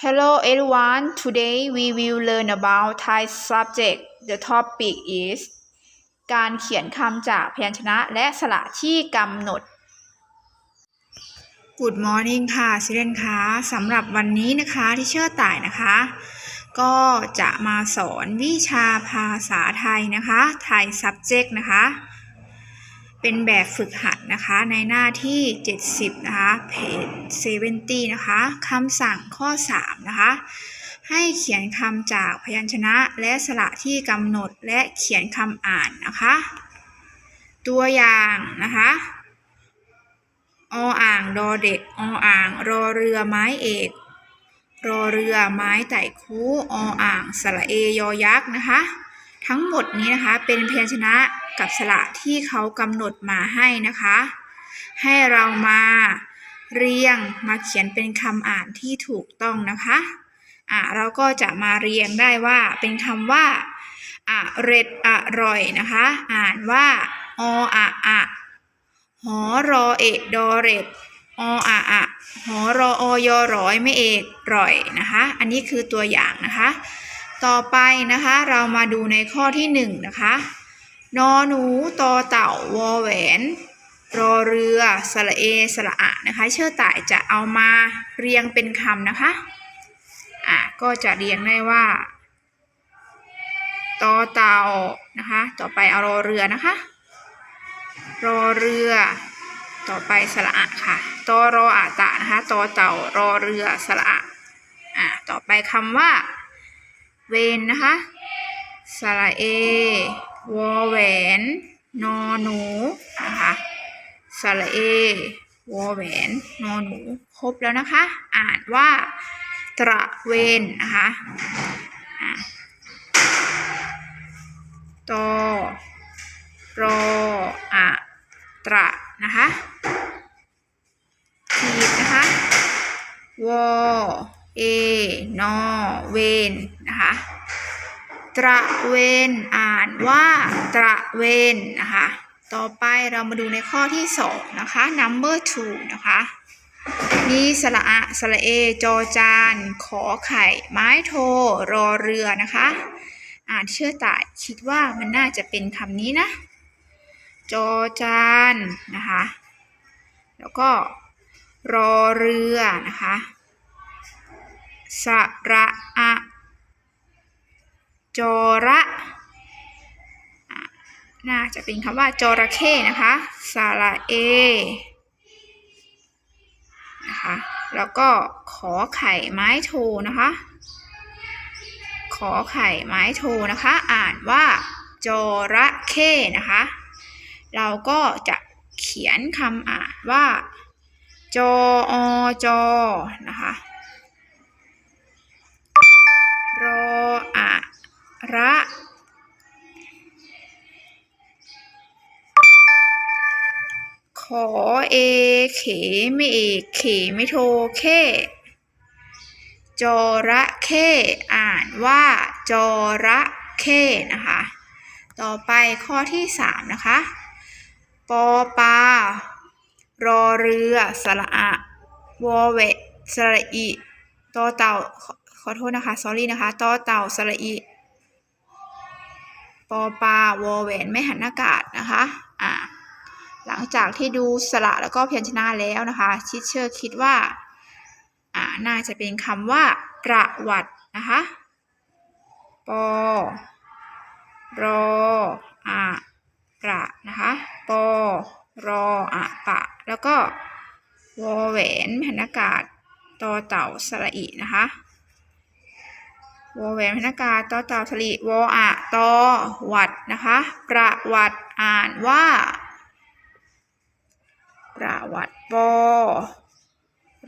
Hello everyone. Today we will learn about Thai subject. The topic is การเขียนคำจากพยัญชนะและสระที่กำหนด Good morning ค่ะสิเรนคะสำหรับวันนี้นะคะที่เชื่อต่ายนะคะ ก็จะมาสอนวิชาภาษาไทยนะคะ Thai subject นะคะ เป็นแบบฝึกหัดนะคะในหน้าที่ 70 นะคะเพจ70 นะคะคำสั่งข้อ 3 นะคะ ให้เขียนคำจากพยัญชนะและสระที่กำหนดและเขียนคำอ่านนะคะ ตัวอย่างนะคะออ่างดอเด็กออ่าง รอเรือไม้เอกรอเรือไม้ไต่คูออ่างสระเอยอยักษ์นะคะ ทั้งหมดนี้นะคะเป็นพยัญชนะ กับสระที่เขากำหนดมาให้นะคะ ให้เรามาเรียงมาเขียนเป็นคำอ่านที่ถูกต้องนะคะอะเราก็จะมาเรียงได้ว่าเป็นคำว่าอะเร็ดอร่อยนะคะ อ่านว่าออะอะหอรอเอกดอเร็ดออะอะหอรออยอร้อยไม่เอกร่อยนะคะ อันนี้คือตัวอย่างนะคะ ต่อไปนะคะเรามาดูในข้อที่หนึ่งนะคะ นอหนูตอเต่าวอแหวน รอเรือสระเอสระอะนะคะ เชื่อต่ายจะเอามาเรียงเป็นคำนะคะ อะก็จะเรียงได้ว่าตอเต่านะคะ ต่อไปเอารอเรือนะคะ รอเรือ ต่อไปสระอะค่ะตอรออะตะนะคะตอเต่ารอเรือสระอะอะต่อไปคำว่า เวนนะคะสระเอ วอแหวน นอหนูนะคะสระเอวอแหวน นอหนู ครบแล้วนะคะ อ่านว่าตระเวนนะคะอะตอรออะตระนะคะขีดนะคะวอเอนอเวนนะคะ ตระเวน อ่านว่าตระเวนนะคะ ต่อไปเรามาดูในข้อที่สองนะคะ number two นะคะมีสระอะสระเอ จอจาน ขอไข่ ไม้โท รอเรือนะคะ อ่านเชื่อตายคิดว่ามันน่าจะเป็นคำนี้นะ จอจานนะคะ แล้วก็รอเรือนะคะสระอะ จอระน่าจะเป็นคำว่าจระเข้นะคะสระเอนะคะแล้วก็ขอไข่ไม้โทนะคะ ขอไข่ไม้โทนะคะ อ่านว่าจระเข้นะคะ เราก็จะเขียนคำอ่านว่าจออจอนะคะ ระขอเอ เขไม่เอกเขไม่โทเคจระเข้อ่านว่าจระเข้นะคะ ต่อไปข้อที่สามนะคะ ปอปลารอเรือ สระอะวอเวสระอีต่อเต่าขอขอโทษนะคะ sorry นะคะต่อเต่า สระอี ปอปลาวอแหวนไม่หันอากาศนะคะอ่าหลังจากที่ดูสระแล้วก็เพยัญชนะแล้วนะคะชิดเชอร์คิดว่าอ่าน่าจะเป็นคำว่า ประวัตินะคะปอรออะประนะคะปอรออะปะ แล้วก็วอแหวนไม่หันอากาศต่อเต่าสระอีนะคะ วอแหวนพนากาต่อเต่าสลีวออะตอวัดนะคะ ประวัติอ่านว่า ประวัติปอ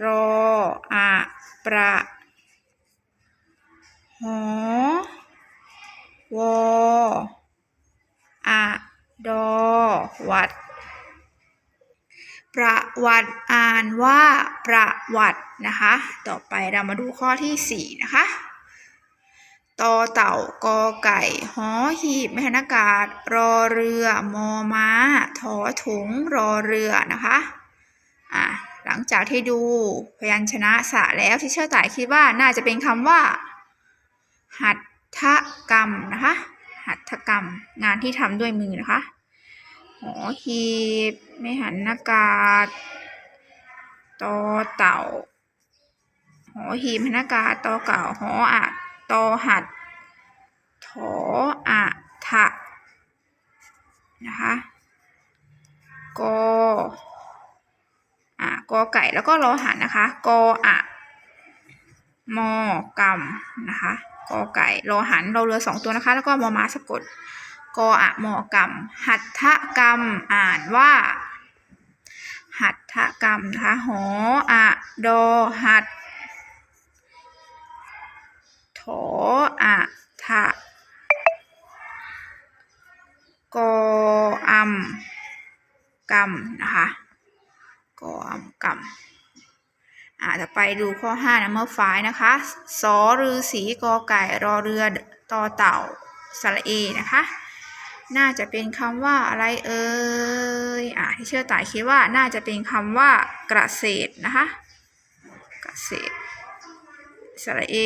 รออะประหอวออะดอวัดประวัติอ่านว่าประวัตินะคะ ต่อไปเรามาดูข้อที่สี่นะคะ ตอเต่ากอไก่ หอหีบไม่หันอากาศ รอเรือ มอม้า ถอถุง รอเรือนะคะอะหลังจากที่ดูพยัญชนะสะแล้วที่เชื่อต่ายคิดว่าน่าจะเป็นคำว่า หัตถกรรมนะคะ หัตถกรรม งานที่ทำด้วยมือนะคะ หอหีบไม่หันอากาศตอเต่า หอหีบหันอากาศตอเก่าหออะ ตอหัดถออะทะนะคะกออะกอไก่แล้วก็รอหันนะคะกออะมอกำนะคะกอไก่รอหันเราเรือสองตัวนะคะ แล้วก็มอมาสะกดกออะมอกำหัตถกรรมอ่านว่า หัตถกรรมนะคะหออะดอหัด ออะทะกออัมกรรมนะคะกออัมกรรมอ่าจะไปดูข้อ5 number five นะคะสอรือสีกอไก่รอเรือต่อเต่าสระเอนะคะ น่าจะเป็นคำว่าอะไรเอ่ยอ่าที่เชื่อต่ายคิดว่าน่าจะเป็นคำว่าเกษนะคะเกษ สระเอ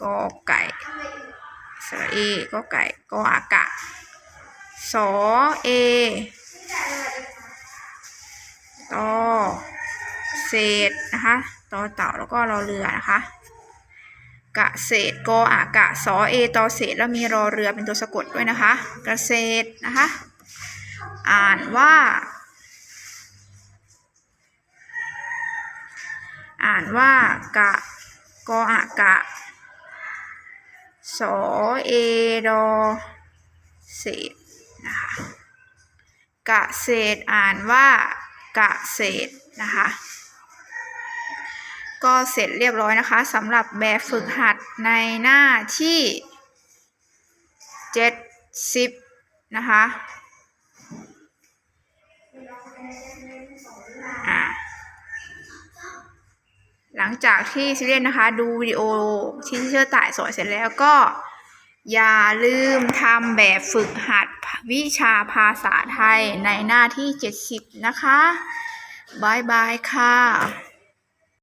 กอไก่สระเอกอไก่กออากะสอเอตอเศษนะคะตอเต่าแล้วก็รอเรือนะคะกะเศษกออากะสอเอตอเศษแล้วมีรอเรือเป็นตัวสะกดด้วยนะคะเกษนะคะอ่านว่า อ่านว่ากะ กออากะสอเอดอเศษนะคะกะเศษอ่านว่ากะเศษนะคะก็เสร็จเรียบร้อยนะคะสำหรับแบบฝึกหัดในหน้าที่ 70 นะคะอ่า หลังจากที่ซิเรียนนะคะ ดูวิดีโอที่เชื่อต่ายสอนเสร็จแล้วก็ อย่าลืมทำแบบฝึกหัดวิชาภาษาไทยในหน้าที่ 70 นะคะบายบายค่ะ